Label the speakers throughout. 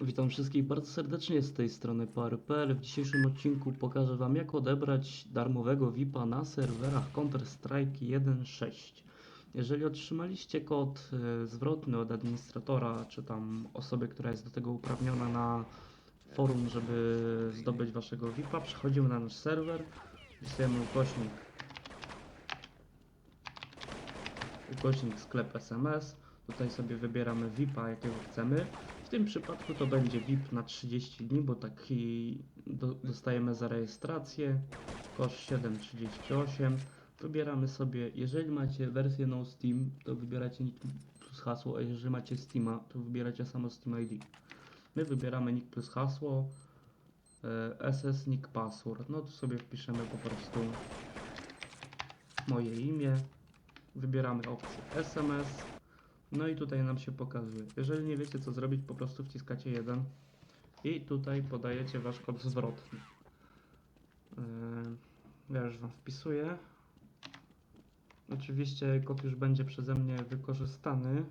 Speaker 1: Witam wszystkich bardzo serdecznie z tej strony PRPL. W dzisiejszym odcinku pokażę Wam jak odebrać darmowego VIPa na serwerach Counter-Strike 1.6. Jeżeli otrzymaliście kod e, zwrotny od administratora, czy tam osoby, która jest do tego uprawniona na forum, żeby zdobyć Waszego VIPa, przechodzimy na nasz serwer, wpisujemy ukośnik ukośnik sklep SMS. Tutaj sobie wybieramy VIP-a, jakiego chcemy. W tym przypadku to będzie VIP na 30 dni, bo taki do, dostajemy za rejestrację. Koszt 7,38. Wybieramy sobie, jeżeli macie wersję no Steam, to wybieracie nick plus hasło, a jeżeli macie Steama, to wybieracie samo Steam ID. My wybieramy nick plus hasło, e, SS nick password. No to sobie wpiszemy po prostu moje imię, wybieramy opcję SMS. No i tutaj nam się pokazuje. Jeżeli nie wiecie co zrobić, po prostu wciskacie jeden i tutaj podajecie wasz kod zwrotny. Yy, ja już wam wpisuję. Oczywiście kod już będzie przeze mnie wykorzystany.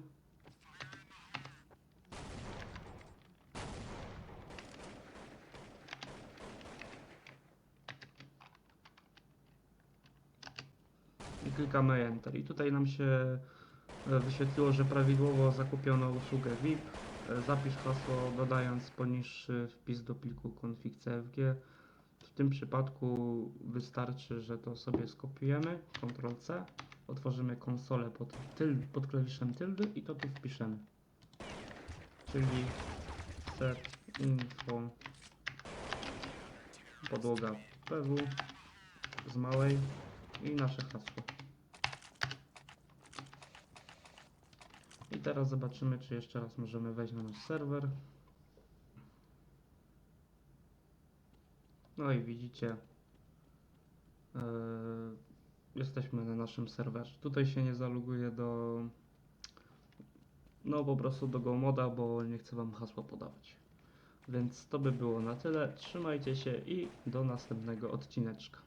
Speaker 1: I klikamy Enter. I tutaj nam się wyświetliło, że prawidłowo zakupiono usługę VIP. E, Zapisz hasło dodając poniższy wpis do pliku config cfg. W tym przypadku wystarczy, że to sobie skopiujemy, Ctrl C, otworzymy konsolę pod, tyl, pod klawiszem tilde i to tu wpiszemy. Czyli set info podłoga PW z małej i nasze hasło. Teraz zobaczymy, czy jeszcze raz możemy wejść na nasz serwer. No i widzicie, yy, jesteśmy na naszym serwerze. Tutaj się nie zaloguję do, no po prostu do GoModa, bo nie chcę Wam hasła podawać. Więc to by było na tyle. Trzymajcie się i do następnego odcineczka.